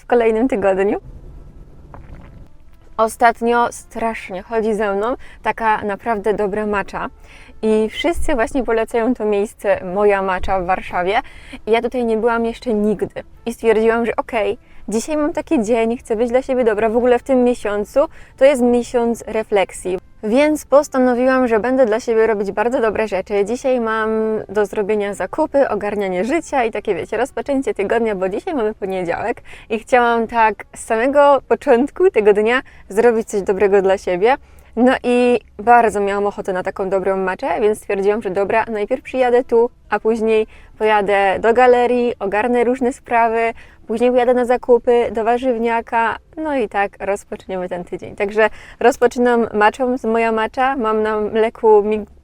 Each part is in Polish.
W kolejnym tygodniu. Ostatnio strasznie chodzi ze mną taka naprawdę dobra macza i wszyscy właśnie polecają to miejsce Moja Macza w Warszawie i ja tutaj nie byłam jeszcze nigdy i stwierdziłam, że okej, dzisiaj mam taki dzień, chcę być dla siebie dobra, w ogóle w tym miesiącu to jest miesiąc refleksji. Więc postanowiłam, że będę dla siebie robić bardzo dobre rzeczy. Dzisiaj mam do zrobienia zakupy, ogarnianie życia i takie wiecie, rozpoczęcie tygodnia, bo dzisiaj mamy poniedziałek i chciałam tak z samego początku tego dnia zrobić coś dobrego dla siebie. No i bardzo miałam ochotę na taką dobrą maczę, więc stwierdziłam, że dobra, najpierw przyjadę tu, a później pojadę do galerii, ogarnę różne sprawy, później pojadę na zakupy do warzywniaka, no i tak rozpoczniemy ten tydzień. Także rozpoczynam maczą z moja macza, mam na mleku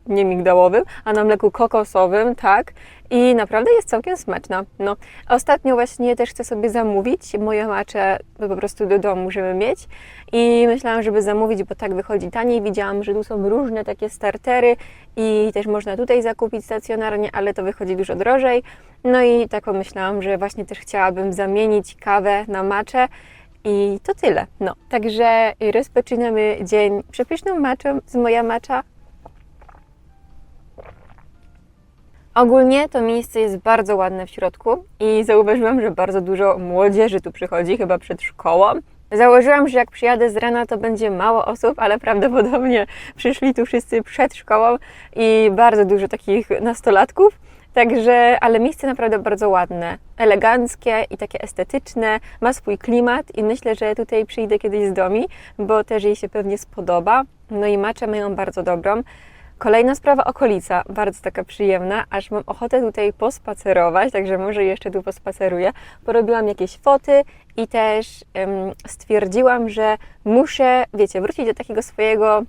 nie migdałowym, a na mleku kokosowym, tak. I naprawdę jest całkiem smaczna. No, ostatnio właśnie też chcę sobie zamówić moją maczę po prostu do domu, żeby mieć. I myślałam, żeby zamówić, bo tak wychodzi taniej. Widziałam, że tu są różne takie startery i też można tutaj zakupić stacjonarnie, ale to wychodzi dużo drożej. No i tak pomyślałam, że właśnie też chciałabym zamienić kawę na maczę. I to tyle. No, także rozpoczynamy dzień przepyszną maczą z moja macza. Ogólnie to miejsce jest bardzo ładne w środku i zauważyłam, że bardzo dużo młodzieży tu przychodzi, chyba przed szkołą. Założyłam, że jak przyjadę z rana, to będzie mało osób, ale prawdopodobnie przyszli tu wszyscy przed szkołą i bardzo dużo takich nastolatków. Także, ale miejsce naprawdę bardzo ładne, eleganckie i takie estetyczne, ma swój klimat i myślę, że tutaj przyjdę kiedyś z domi, bo też jej się pewnie spodoba. No i maczę mają bardzo dobrą. Kolejna sprawa, okolica, bardzo taka przyjemna, aż mam ochotę tutaj pospacerować, także może jeszcze tu pospaceruję. Porobiłam jakieś foty i też stwierdziłam, że muszę, wiecie, wrócić do takiego swojego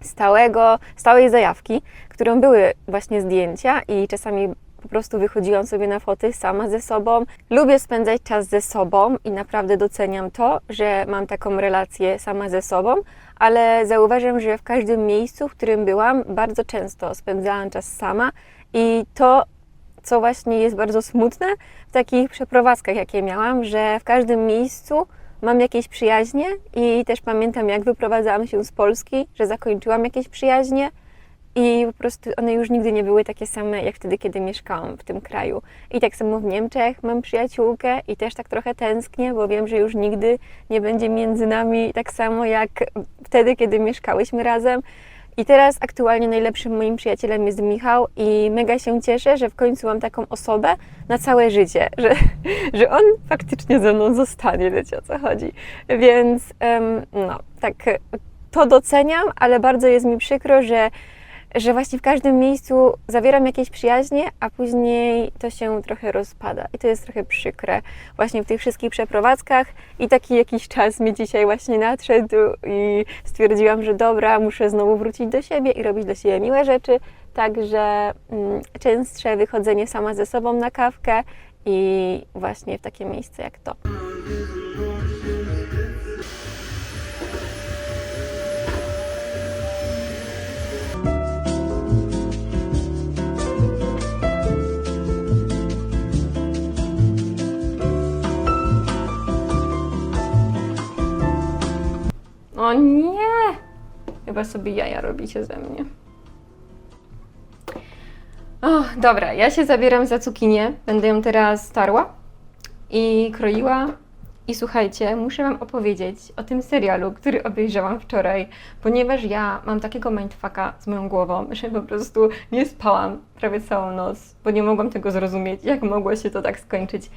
stałego, stałej zajawki, którą były właśnie zdjęcia i czasami po prostu wychodziłam sobie na foty sama ze sobą. Lubię spędzać czas ze sobą i naprawdę doceniam to, że mam taką relację sama ze sobą, ale zauważam, że w każdym miejscu, w którym byłam, bardzo często spędzałam czas sama. I to, co właśnie jest bardzo smutne w takich przeprowadzkach, jakie miałam, że w każdym miejscu mam jakieś przyjaźnie i też pamiętam, jak wyprowadzałam się z Polski, że zakończyłam jakieś przyjaźnie i po prostu one już nigdy nie były takie same, jak wtedy, kiedy mieszkałam w tym kraju. I tak samo w Niemczech mam przyjaciółkę i też tak trochę tęsknię, bo wiem, że już nigdy nie będzie między nami tak samo, jak wtedy, kiedy mieszkałyśmy razem. I teraz aktualnie najlepszym moim przyjacielem jest Michał i mega się cieszę, że w końcu mam taką osobę na całe życie, że, że on faktycznie ze mną zostanie, wiecie o co chodzi. Więc em, no, tak to doceniam, ale bardzo jest mi przykro, że, że właśnie w każdym miejscu zawieram jakieś przyjaźnie, a później to się trochę rozpada. I to jest trochę przykre właśnie w tych wszystkich przeprowadzkach. I taki jakiś czas mi dzisiaj właśnie nadszedł i stwierdziłam, że dobra, muszę znowu wrócić do siebie i robić dla siebie miłe rzeczy. Także mm, częstsze wychodzenie sama ze sobą na kawkę i właśnie w takie miejsce jak to. O nie! Chyba sobie jaja robicie ze mnie. Dobra, ja się zabieram za cukinię. Będę ją teraz starła i kroiła. I słuchajcie, muszę Wam opowiedzieć o tym serialu, który obejrzałam wczoraj, ponieważ ja mam takiego mindfucka z moją głową, że po prostu nie spałam prawie całą noc, bo nie mogłam tego zrozumieć, jak mogło się to tak skończyć.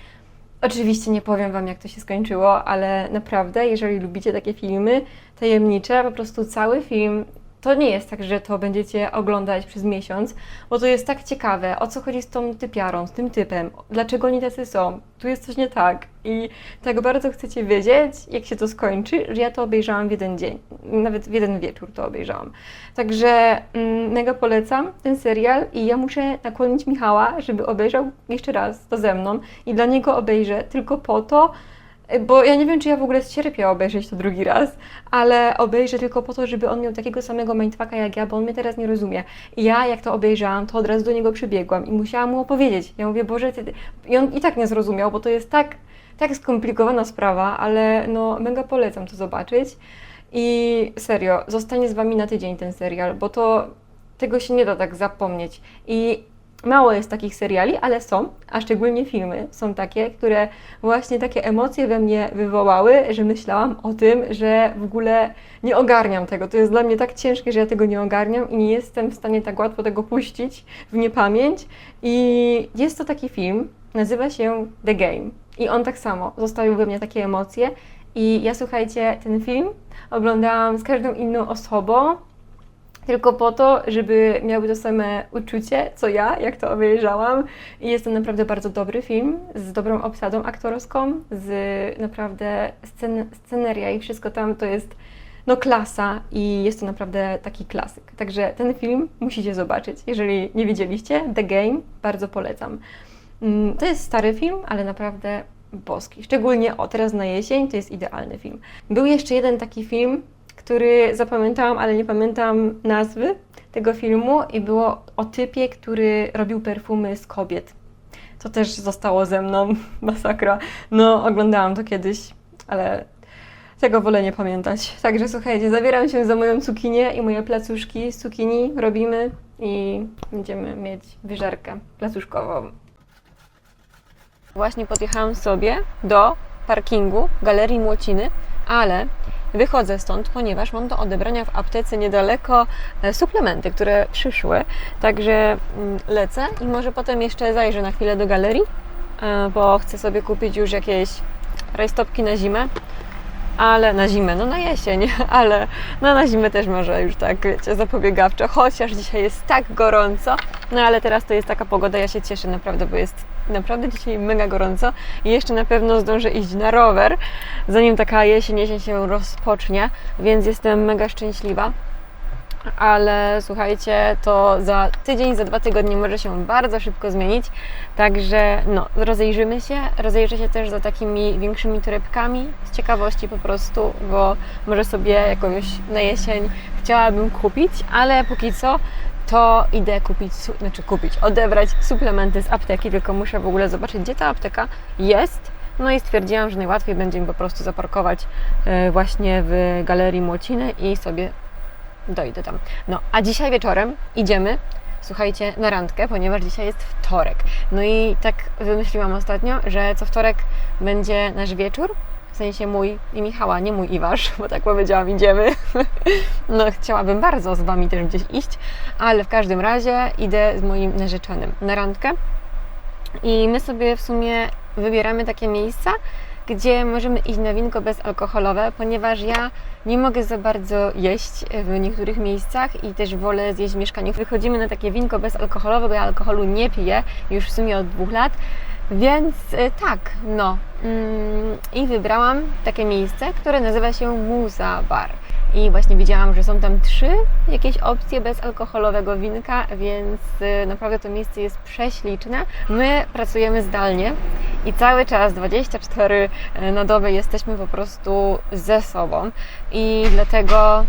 Oczywiście nie powiem Wam, jak to się skończyło, ale naprawdę, jeżeli lubicie takie filmy tajemnicze, po prostu cały film. To nie jest tak, że to będziecie oglądać przez miesiąc, bo to jest tak ciekawe, o co chodzi z tą typiarą, z tym typem, dlaczego oni tacy są, tu jest coś nie tak. I tak bardzo chcecie wiedzieć, jak się to skończy, że ja to obejrzałam w jeden dzień, nawet w jeden wieczór to obejrzałam. Także mm, mega polecam ten serial i ja muszę nakłonić Michała, żeby obejrzał jeszcze raz to ze mną i dla niego obejrzę tylko po to, bo ja nie wiem, czy ja w ogóle cierpię obejrzeć to drugi raz, ale obejrzę tylko po to, żeby on miał takiego samego mindfucka jak ja, bo on mnie teraz nie rozumie. I ja, jak to obejrzałam, to od razu do niego przybiegłam i musiałam mu opowiedzieć. Ja mówię, Boże, ty... ty-" i on i tak nie zrozumiał, bo to jest tak, tak skomplikowana sprawa, ale no mega polecam to zobaczyć. I serio, zostanie z Wami na tydzień ten serial, bo to tego się nie da tak zapomnieć. I mało jest takich seriali, ale są, a szczególnie filmy są takie, które właśnie takie emocje we mnie wywołały, że myślałam o tym, że w ogóle nie ogarniam tego. To jest dla mnie tak ciężkie, że ja tego nie ogarniam i nie jestem w stanie tak łatwo tego puścić w niepamięć. I jest to taki film, nazywa się The Game. I on tak samo zostawił we mnie takie emocje. I ja słuchajcie, ten film oglądałam z każdą inną osobą, tylko po to, żeby miały to same uczucie, co ja, jak to obejrzałam. I jest to naprawdę bardzo dobry film, z dobrą obsadą aktorską, z naprawdę scen sceneria i wszystko tam to jest no klasa i jest to naprawdę taki klasyk. Także ten film musicie zobaczyć. Jeżeli nie widzieliście, The Game, bardzo polecam. Mm, To jest stary film, ale naprawdę boski. Szczególnie o teraz na jesień to jest idealny film. Był jeszcze jeden taki film, który zapamiętałam, ale nie pamiętam nazwy tego filmu i było o typie, który robił perfumy z kobiet. To też zostało ze mną, masakra. No, oglądałam to kiedyś, ale tego wolę nie pamiętać. Także słuchajcie, zabieram się za moją cukinię i moje placuszki z cukinii robimy i będziemy mieć wyżerkę placuszkową. Właśnie podjechałam sobie do parkingu Galerii Młociny, ale wychodzę stąd, ponieważ mam do odebrania w aptece niedaleko e, suplementy, które przyszły. Także mm, lecę i może potem jeszcze zajrzę na chwilę do galerii, e, bo chcę sobie kupić już jakieś rajstopki na zimę. Ale na zimę, no na jesień, ale no na zimę też może już tak, wiecie, zapobiegawczo, chociaż dzisiaj jest tak gorąco, no ale teraz to jest taka pogoda, ja się cieszę naprawdę, bo jest naprawdę dzisiaj mega gorąco i jeszcze na pewno zdążę iść na rower, zanim taka jesień, jesień się rozpocznie, więc jestem mega szczęśliwa. Ale słuchajcie, to za tydzień, za dwa tygodnie może się bardzo szybko zmienić. Także no, rozejrzymy się. Rozejrzę się też za takimi większymi torebkami z ciekawości po prostu, bo może sobie jakąś na jesień chciałabym kupić, ale póki co to idę kupić, znaczy kupić, odebrać suplementy z apteki, tylko muszę w ogóle zobaczyć, gdzie ta apteka jest. No i stwierdziłam, że najłatwiej będzie mi po prostu zaparkować e, właśnie w Galerii Młociny i sobie dojdę tam. No, a dzisiaj wieczorem idziemy, słuchajcie, na randkę, ponieważ dzisiaj jest wtorek. No i tak wymyśliłam ostatnio, że co wtorek będzie nasz wieczór, w sensie mój i Michała, nie mój i wasz, bo tak powiedziałam, idziemy. No, chciałabym bardzo z Wami też gdzieś iść, ale w każdym razie idę z moim narzeczonym na randkę. I my sobie w sumie wybieramy takie miejsca, gdzie możemy iść na winko bezalkoholowe, ponieważ ja nie mogę za bardzo jeść w niektórych miejscach i też wolę zjeść w mieszkaniu. Wychodzimy na takie winko bezalkoholowe, bo ja alkoholu nie piję już w sumie od dwóch lat, więc e, tak, no. Mm, I wybrałam takie miejsce, które nazywa się Muza Bar. I właśnie widziałam, że są tam trzy jakieś opcje bezalkoholowego winka, więc y, naprawdę to miejsce jest prześliczne. My pracujemy zdalnie i cały czas 24 na dobę jesteśmy po prostu ze sobą i dlatego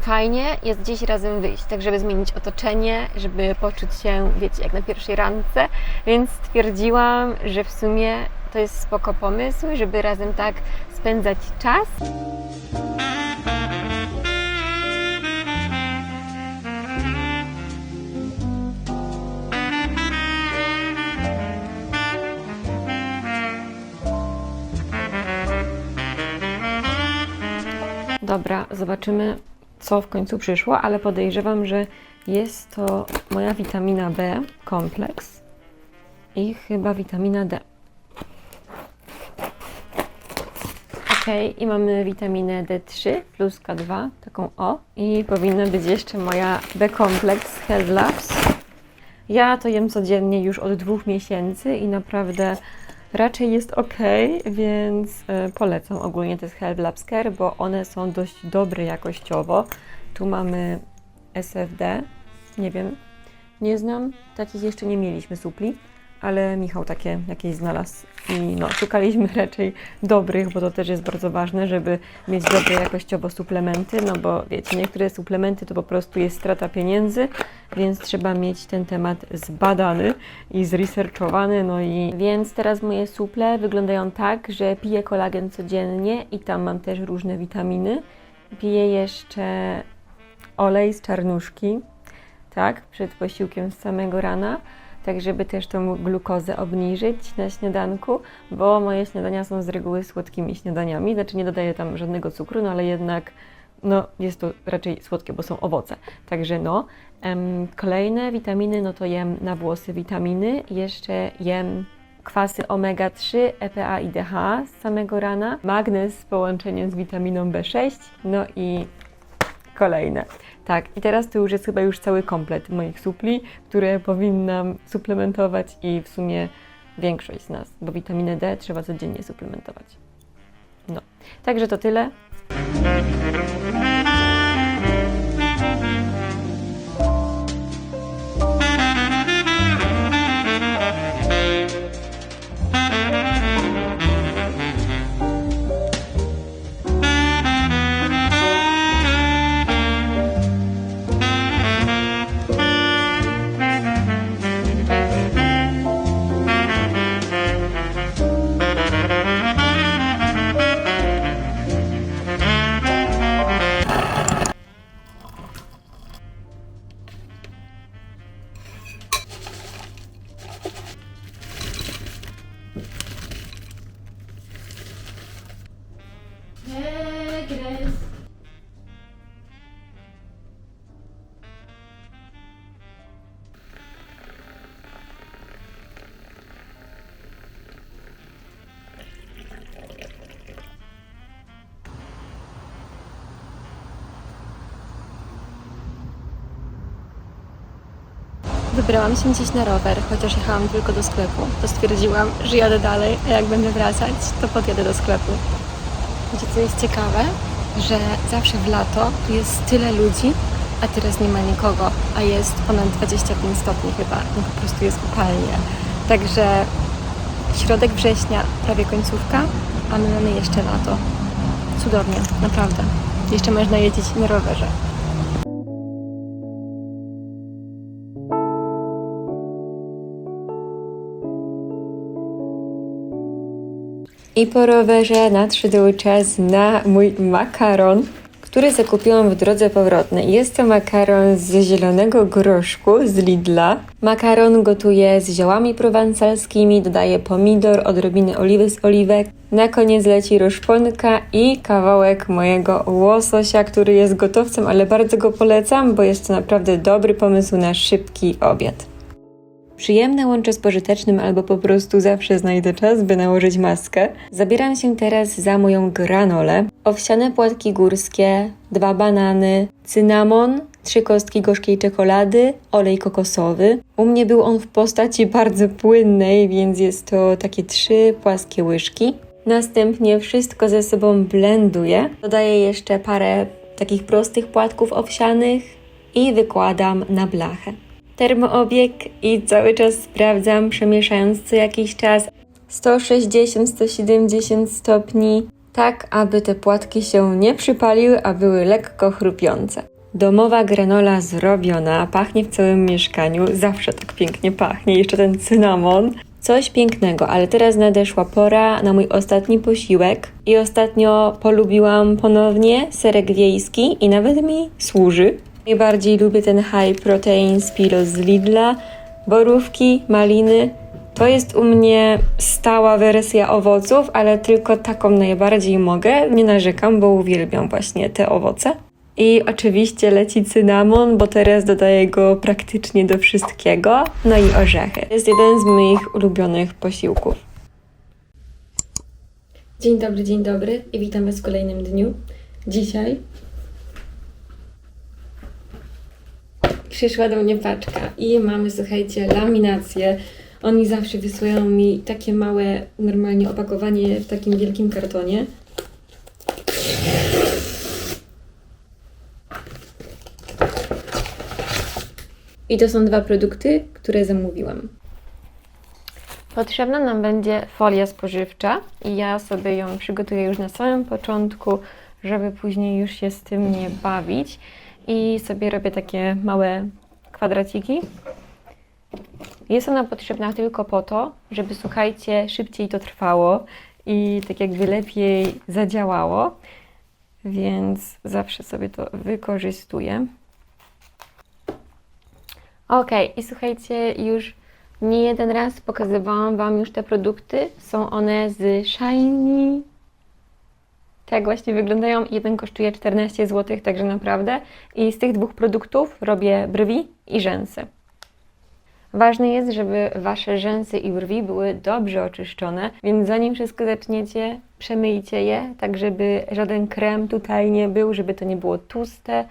fajnie jest gdzieś razem wyjść, tak żeby zmienić otoczenie, żeby poczuć się, wiecie, jak na pierwszej randce, więc stwierdziłam, że w sumie to jest spoko pomysł, żeby razem tak spędzać czas. Dobra, zobaczymy, co w końcu przyszło, ale podejrzewam, że jest to moja witamina B kompleks i chyba witamina D. Ok, i mamy witaminę D3 plus K2, taką O. I powinna być jeszcze moja B kompleks Health Labs. Ja to jem codziennie już od dwóch miesięcy i naprawdę raczej jest ok, więc e, polecam ogólnie te Health Labs Care, bo one są dość dobre jakościowo. Tu mamy SFD, nie wiem, nie znam, takich jeszcze nie mieliśmy supli, ale Michał takie jakieś znalazł. I no, szukaliśmy raczej dobrych, bo to też jest bardzo ważne, żeby mieć dobre jakościowo suplementy, no bo wiecie, niektóre suplementy to po prostu jest strata pieniędzy, więc trzeba mieć ten temat zbadany i zresearchowany, no i więc teraz moje suple wyglądają tak, że piję kolagen codziennie i tam mam też różne witaminy. Piję jeszcze olej z czarnuszki, tak, przed posiłkiem z samego rana, tak żeby też tą glukozę obniżyć na śniadanku, bo moje śniadania są z reguły słodkimi śniadaniami, znaczy nie dodaję tam żadnego cukru, no ale jednak no, jest to raczej słodkie, bo są owoce. Także no, kolejne witaminy, no to jem na włosy witaminy, jeszcze jem kwasy omega-3, EPA i DHA z samego rana, magnez z połączeniem z witaminą B6, no i kolejne. Tak, i teraz to już jest chyba już cały komplet moich supli, które powinnam suplementować i w sumie większość z nas, bo witaminę D trzeba codziennie suplementować. No, także to tyle. Wybrałam się dziś na rower, chociaż jechałam tylko do sklepu. To stwierdziłam, że jadę dalej, a jak będę wracać, to podjadę do sklepu. Wiecie, co jest ciekawe? Że zawsze w lato jest tyle ludzi, a teraz nie ma nikogo, a jest ponad 25 stopni chyba. No po prostu jest upalnie. Także środek września, prawie końcówka, a my mamy jeszcze lato. Cudownie, naprawdę. Jeszcze można jeździć na rowerze. I po rowerze nadszedł czas na mój makaron, który zakupiłam w drodze powrotnej. Jest to makaron z zielonego groszku z Lidla. Makaron gotuję z ziołami prowansalskimi, dodaję pomidor, odrobinę oliwy z oliwek. Na koniec leci roszponka i kawałek mojego łososia, który jest gotowcem, ale bardzo go polecam, bo jest to naprawdę dobry pomysł na szybki obiad. Przyjemne łączę z pożytecznym albo po prostu zawsze znajdę czas, by nałożyć maskę. Zabieram się teraz za moją granolę. Owsiane płatki górskie, dwa banany, cynamon, trzy kostki gorzkiej czekolady, olej kokosowy. U mnie był on w postaci bardzo płynnej, więc jest to takie trzy płaskie łyżki. Następnie wszystko ze sobą blenduję. Dodaję jeszcze parę takich prostych płatków owsianych i wykładam na blachę termoobieg i cały czas sprawdzam, przemieszając co jakiś czas 160-170 stopni, tak aby te płatki się nie przypaliły, a były lekko chrupiące. Domowa granola zrobiona, pachnie w całym mieszkaniu, zawsze tak pięknie pachnie, jeszcze ten cynamon. Coś pięknego, ale teraz nadeszła pora na mój ostatni posiłek i ostatnio polubiłam ponownie serek wiejski i nawet mi służy. Najbardziej lubię ten high protein spiro z Lidla, borówki, maliny. To jest u mnie stała wersja owoców, ale tylko taką najbardziej mogę. Nie narzekam, bo uwielbiam właśnie te owoce. I oczywiście leci cynamon, bo teraz dodaję go praktycznie do wszystkiego. No i orzechy. Jest jeden z moich ulubionych posiłków. Dzień dobry, dzień dobry i witamy w kolejnym dniu. Dzisiaj przyszła do mnie paczka i mamy, słuchajcie, laminację. Oni zawsze wysyłają mi takie małe, normalnie opakowanie w takim wielkim kartonie. I to są dwa produkty, które zamówiłam. Potrzebna nam będzie folia spożywcza i ja sobie ją przygotuję już na samym początku, żeby później już się z tym nie bawić. I sobie robię takie małe kwadraciki. Jest ona potrzebna tylko po to, żeby słuchajcie, szybciej to trwało i tak jakby lepiej zadziałało, więc zawsze sobie to wykorzystuję. Ok, i słuchajcie, już nie jeden raz pokazywałam Wam już te produkty. Są one z Shiny. Tak właśnie wyglądają. Jeden kosztuje 14 zł, także naprawdę. I z tych dwóch produktów robię brwi i rzęsy. Ważne jest, żeby Wasze rzęsy i brwi były dobrze oczyszczone, więc zanim wszystko zaczniecie, przemyjcie je, tak żeby żaden krem tutaj nie był, żeby to nie było tłuste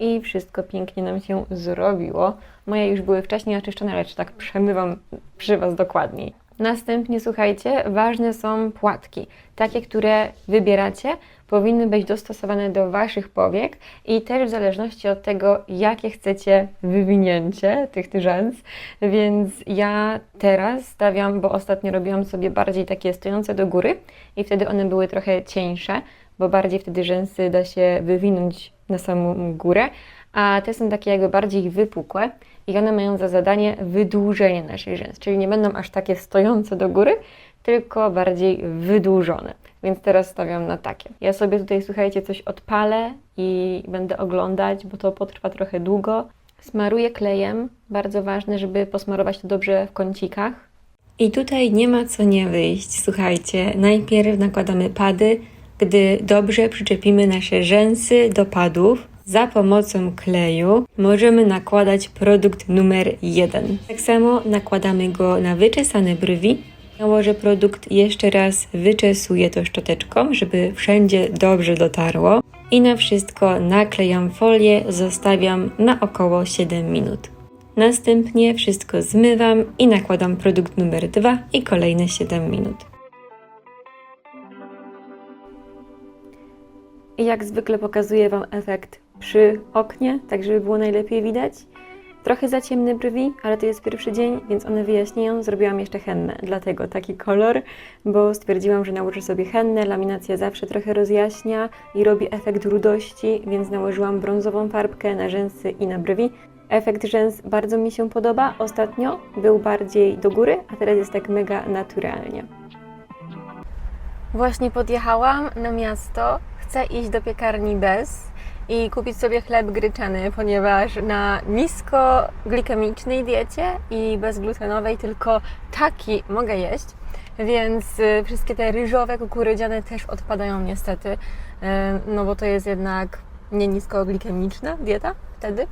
i wszystko pięknie nam się zrobiło. Moje już były wcześniej oczyszczone, lecz tak przemywam przy Was dokładniej. Następnie słuchajcie, ważne są płatki. Takie, które wybieracie, powinny być dostosowane do Waszych powiek i też w zależności od tego, jakie chcecie wywinięcie tych rzęs. Więc ja teraz stawiam, bo ostatnio robiłam sobie bardziej takie stojące do góry i wtedy one były trochę cieńsze, bo bardziej wtedy rzęsy da się wywinąć na samą górę, a te są takie jakby bardziej wypukłe i one mają za zadanie wydłużenie naszych rzęs, czyli nie będą aż takie stojące do góry, tylko bardziej wydłużone. Więc teraz stawiam na takie. Ja sobie tutaj, słuchajcie, coś odpalę i będę oglądać, bo to potrwa trochę długo. Smaruję klejem, bardzo ważne, żeby posmarować to dobrze w kącikach. I tutaj nie ma co nie wyjść. Słuchajcie, najpierw nakładamy pady, gdy dobrze przyczepimy nasze rzęsy do padów, za pomocą kleju możemy nakładać produkt numer jeden. Tak samo nakładamy go na wyczesane brwi. Nałożę produkt jeszcze raz, wyczesuję to szczoteczką, żeby wszędzie dobrze dotarło. I na wszystko naklejam folię, zostawiam na około 7 minut. Następnie wszystko zmywam i nakładam produkt numer 2 i kolejne 7 minut. I jak zwykle pokazuję Wam efekt przy oknie, tak żeby było najlepiej widać. Trochę za ciemne brwi, ale to jest pierwszy dzień, więc one wyjaśniają. Zrobiłam jeszcze hennę, dlatego taki kolor, bo stwierdziłam, że nałożę sobie hennę. Laminacja zawsze trochę rozjaśnia i robi efekt rudości, więc nałożyłam brązową farbkę na rzęsy i na brwi. Efekt rzęs bardzo mi się podoba. Ostatnio był bardziej do góry, a teraz jest tak mega naturalnie. Właśnie podjechałam na miasto. Chcę iść do piekarni bez i kupić sobie chleb gryczany, ponieważ na niskoglikemicznej diecie i bezglutenowej tylko taki mogę jeść. Więc y, wszystkie te ryżowe, kukurydziane też odpadają niestety, y, no bo to jest jednak nie niskoglikemiczna dieta wtedy.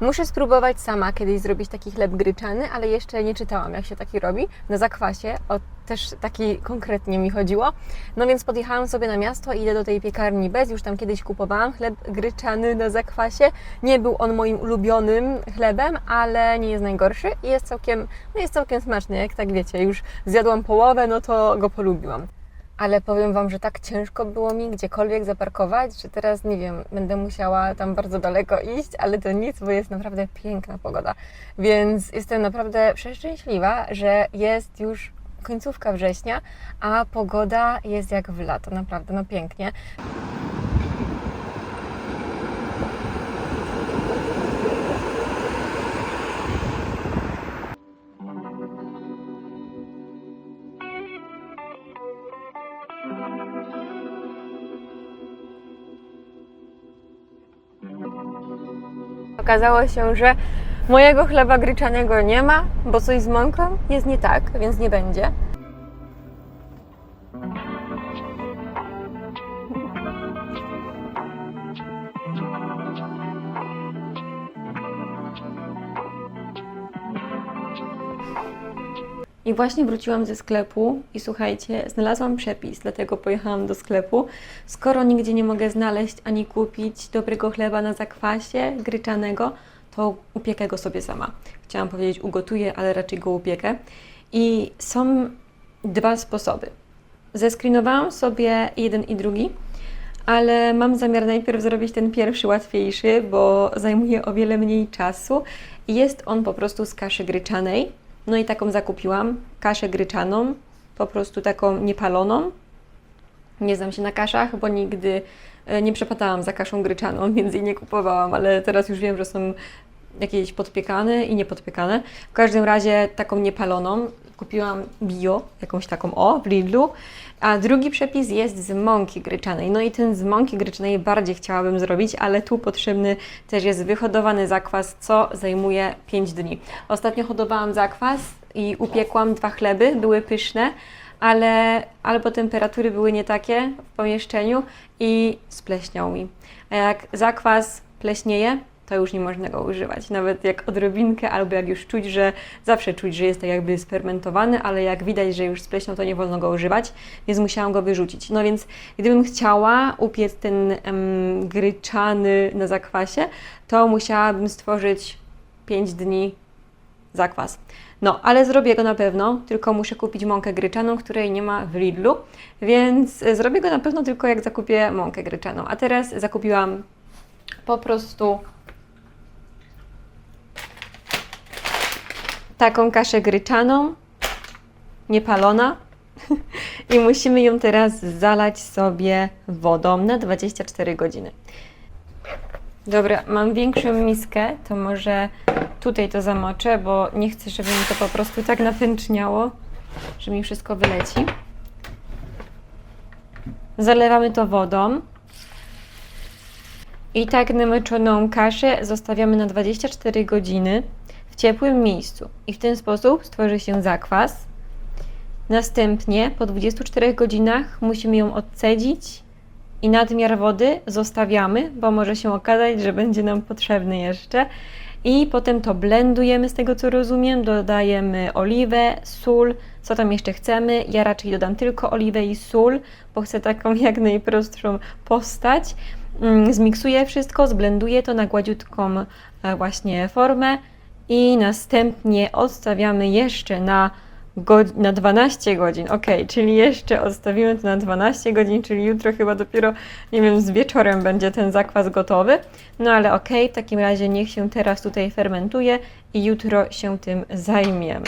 Muszę spróbować sama kiedyś zrobić taki chleb gryczany, ale jeszcze nie czytałam, jak się taki robi. Na zakwasie, o też taki konkretnie mi chodziło. No więc podjechałam sobie na miasto, idę do tej piekarni bez, już tam kiedyś kupowałam chleb gryczany na zakwasie. Nie był on moim ulubionym chlebem, ale nie jest najgorszy i jest całkiem, no jest całkiem smaczny, jak tak wiecie, już zjadłam połowę, no to go polubiłam ale powiem Wam, że tak ciężko było mi gdziekolwiek zaparkować, że teraz nie wiem, będę musiała tam bardzo daleko iść, ale to nic, bo jest naprawdę piękna pogoda. Więc jestem naprawdę przeszczęśliwa, że jest już końcówka września, a pogoda jest jak w lato, naprawdę, no pięknie. Okazało się, że mojego chleba gryczanego nie ma, bo coś z mąką jest nie tak, więc nie będzie. I właśnie wróciłam ze sklepu i słuchajcie, znalazłam przepis, dlatego pojechałam do sklepu. Skoro nigdzie nie mogę znaleźć ani kupić dobrego chleba na zakwasie gryczanego, to upiekę go sobie sama. Chciałam powiedzieć ugotuję, ale raczej go upiekę. I są dwa sposoby. Zeskrinowałam sobie jeden i drugi, ale mam zamiar najpierw zrobić ten pierwszy łatwiejszy, bo zajmuje o wiele mniej czasu. Jest on po prostu z kaszy gryczanej No i taką zakupiłam, kaszę gryczaną, po prostu taką niepaloną. Nie znam się na kaszach, bo nigdy e, nie przepadałam za kaszą gryczaną, więc jej nie kupowałam, ale teraz już wiem, że są jakieś podpiekane i niepodpiekane. W każdym razie taką niepaloną kupiłam bio, jakąś taką o, w Lidlu. A drugi przepis jest z mąki gryczanej. No i ten z mąki gryczanej bardziej chciałabym zrobić, ale tu potrzebny też jest wyhodowany zakwas, co zajmuje 5 dni. Ostatnio hodowałam zakwas i upiekłam dwa chleby, były pyszne, ale albo temperatury były nie takie w pomieszczeniu i spleśniał mi. A jak zakwas pleśnieje, to już nie można go używać. Nawet jak odrobinkę, albo jak już czuć, że zawsze czuć, że jest tak jakby sfermentowany, ale jak widać, że już spleśniał, to nie wolno go używać, więc musiałam go wyrzucić. No więc gdybym chciała upiec ten em, gryczany na zakwasie, to musiałabym stworzyć 5 dni zakwas. No, ale zrobię go na pewno, tylko muszę kupić mąkę gryczaną, której nie ma w Lidlu, więc zrobię go na pewno tylko jak zakupię mąkę gryczaną. A teraz zakupiłam po prostu taką kaszę gryczaną, niepalona i musimy ją teraz zalać sobie wodą na 24 godziny. Dobra, mam większą miskę, to może tutaj to zamoczę, bo nie chcę, żeby mi to po prostu tak napęczniało, że mi wszystko wyleci. Zalewamy to wodą. I tak namoczoną kaszę zostawiamy na 24 godziny ciepłym miejscu. I w ten sposób stworzy się zakwas. Następnie po 24 godzinach musimy ją odcedzić i nadmiar wody zostawiamy, bo może się okazać, że będzie nam potrzebny jeszcze. I potem to blendujemy, z tego co rozumiem, dodajemy oliwę, sól, co tam jeszcze chcemy. Ja raczej dodam tylko oliwę i sól, bo chcę taką jak najprostszą postać. Mm, Zmiksuję wszystko, zblenduję to na gładziutką e, właśnie formę i następnie odstawiamy jeszcze na, na 12 godzin. Ok, czyli jeszcze odstawimy to na 12 godzin, czyli jutro chyba dopiero, nie wiem, z wieczorem będzie ten zakwas gotowy. No ale ok, w takim razie niech się teraz tutaj fermentuje i jutro się tym zajmiemy.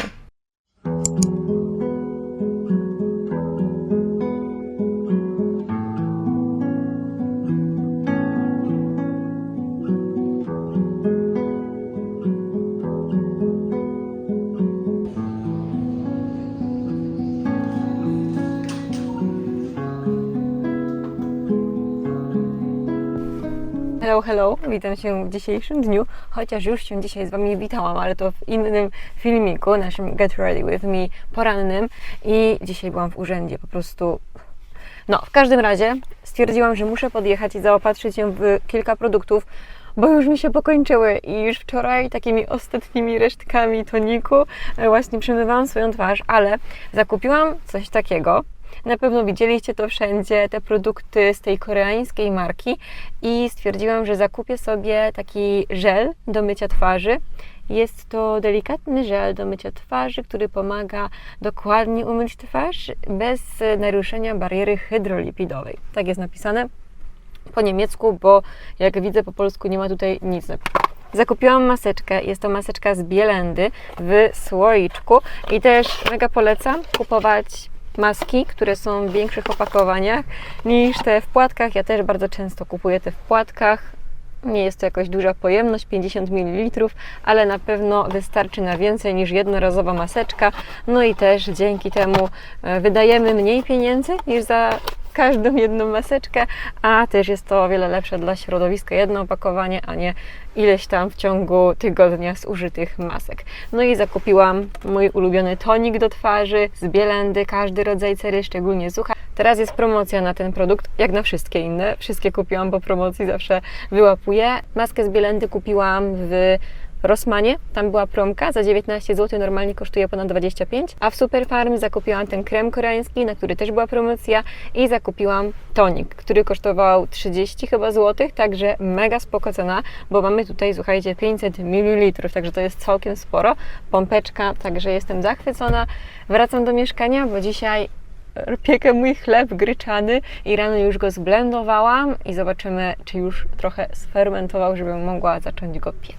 Hello, hello, witam się w dzisiejszym dniu, chociaż już się dzisiaj z Wami witałam, ale to w innym filmiku, naszym Get Ready With Me porannym. I dzisiaj byłam w urzędzie, po prostu... No, w każdym razie stwierdziłam, że muszę podjechać i zaopatrzyć się w kilka produktów, bo już mi się pokończyły i już wczoraj takimi ostatnimi resztkami toniku e, właśnie przemywałam swoją twarz, ale zakupiłam coś takiego, na pewno widzieliście to wszędzie, te produkty z tej koreańskiej marki i stwierdziłam, że zakupię sobie taki żel do mycia twarzy. Jest to delikatny żel do mycia twarzy, który pomaga dokładnie umyć twarz bez naruszenia bariery hydrolipidowej. Tak jest napisane po niemiecku, bo jak widzę po polsku nie ma tutaj nic. Zakupiłam maseczkę, jest to maseczka z Bielendy w słoiczku i też mega polecam kupować maski, które są w większych opakowaniach niż te w płatkach. Ja też bardzo często kupuję te w płatkach. Nie jest to jakoś duża pojemność, 50 ml, ale na pewno wystarczy na więcej niż jednorazowa maseczka. No i też dzięki temu e, wydajemy mniej pieniędzy niż za każdą jedną maseczkę, a też jest to o wiele lepsze dla środowiska jedno opakowanie, a nie ileś tam w ciągu tygodnia zużytych masek. No i zakupiłam mój ulubiony tonik do twarzy z Bielendy, każdy rodzaj cery, szczególnie sucha. Teraz jest promocja na ten produkt, jak na wszystkie inne. Wszystkie kupiłam po promocji, zawsze wyłapuję. Maskę z Bielendy kupiłam w Rossmanie, tam była promka za 19 zł, normalnie kosztuje ponad 25, a w Superfarm zakupiłam ten krem koreański, na który też była promocja i zakupiłam tonik, który kosztował 30 chyba złotych, także mega spoko cena, bo mamy tutaj, słuchajcie, 500 ml, także to jest całkiem sporo, pompeczka, także jestem zachwycona. Wracam do mieszkania, bo dzisiaj piekę mój chleb gryczany i rano już go zblendowałam i zobaczymy, czy już trochę sfermentował, żebym mogła zacząć go piec.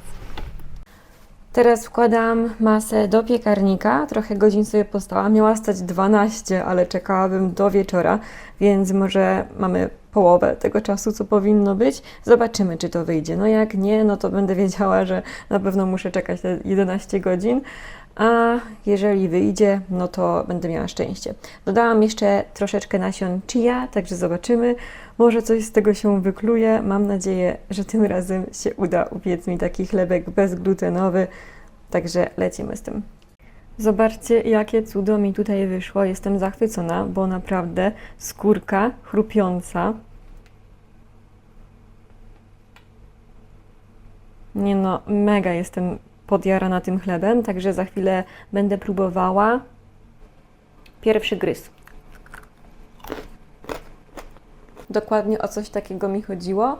Teraz wkładam masę do piekarnika. Trochę godzin sobie postała. Miała stać 12, ale czekałabym do wieczora, więc może mamy połowę tego czasu, co powinno być. Zobaczymy, czy to wyjdzie. No jak nie, no to będę wiedziała, że na pewno muszę czekać te 11 godzin. A jeżeli wyjdzie, no to będę miała szczęście. Dodałam jeszcze troszeczkę nasion chia, także zobaczymy. Może coś z tego się wykluje. Mam nadzieję, że tym razem się uda upiec mi taki chlebek bezglutenowy. Także lecimy z tym. Zobaczcie, jakie cudo mi tutaj wyszło. Jestem zachwycona, bo naprawdę skórka chrupiąca. Nie no, mega jestem podjarana tym chlebem, także za chwilę będę próbowała. Pierwszy gryz. Dokładnie o coś takiego mi chodziło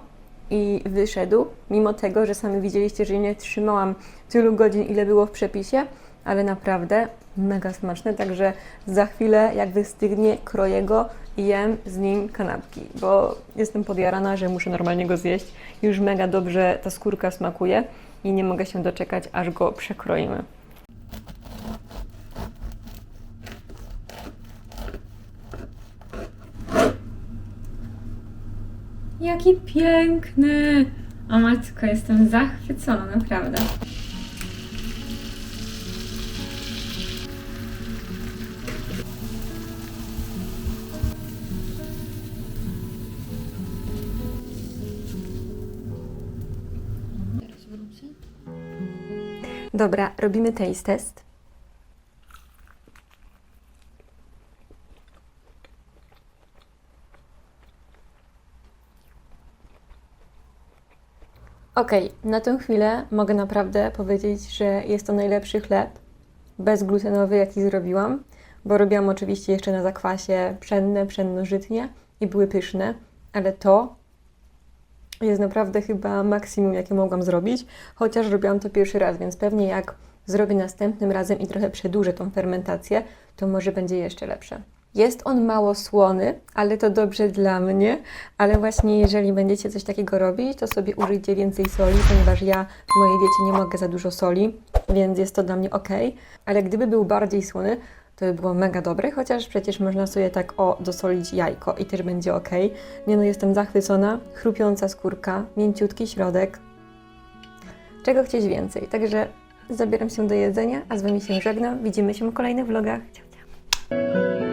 i wyszedł, mimo tego, że sami widzieliście, że nie trzymałam tylu godzin, ile było w przepisie, ale naprawdę mega smaczne, także za chwilę jak wystygnie, kroję go i jem z nim kanapki, bo jestem podjarana, że muszę normalnie go zjeść. Już mega dobrze ta skórka smakuje i nie mogę się doczekać, aż go przekroimy. Jaki piękny! O matko, jestem zachwycona, naprawdę. Dobra, robimy taste test. Okej, na tę chwilę mogę naprawdę powiedzieć, że jest to najlepszy chleb bezglutenowy, jaki zrobiłam, bo robiłam oczywiście jeszcze na zakwasie pszenne, pszenno-żytnie i były pyszne, ale to jest naprawdę chyba maksimum, jakie mogłam zrobić, chociaż robiłam to pierwszy raz, więc pewnie jak zrobię następnym razem i trochę przedłużę tą fermentację, to może będzie jeszcze lepsze. Jest on mało słony, ale to dobrze dla mnie, ale właśnie jeżeli będziecie coś takiego robić, to sobie użyjcie więcej soli, ponieważ ja w mojej diecie nie mogę za dużo soli, więc jest to dla mnie ok, ale gdyby był bardziej słony, to by było mega dobre, chociaż przecież można sobie tak o dosolić jajko i też będzie ok. Nie no, jestem zachwycona, chrupiąca skórka, mięciutki środek. Czego chcieć więcej? Także zabieram się do jedzenia, a z Wami się żegnam. Widzimy się w kolejnych vlogach. Ciao, ciao.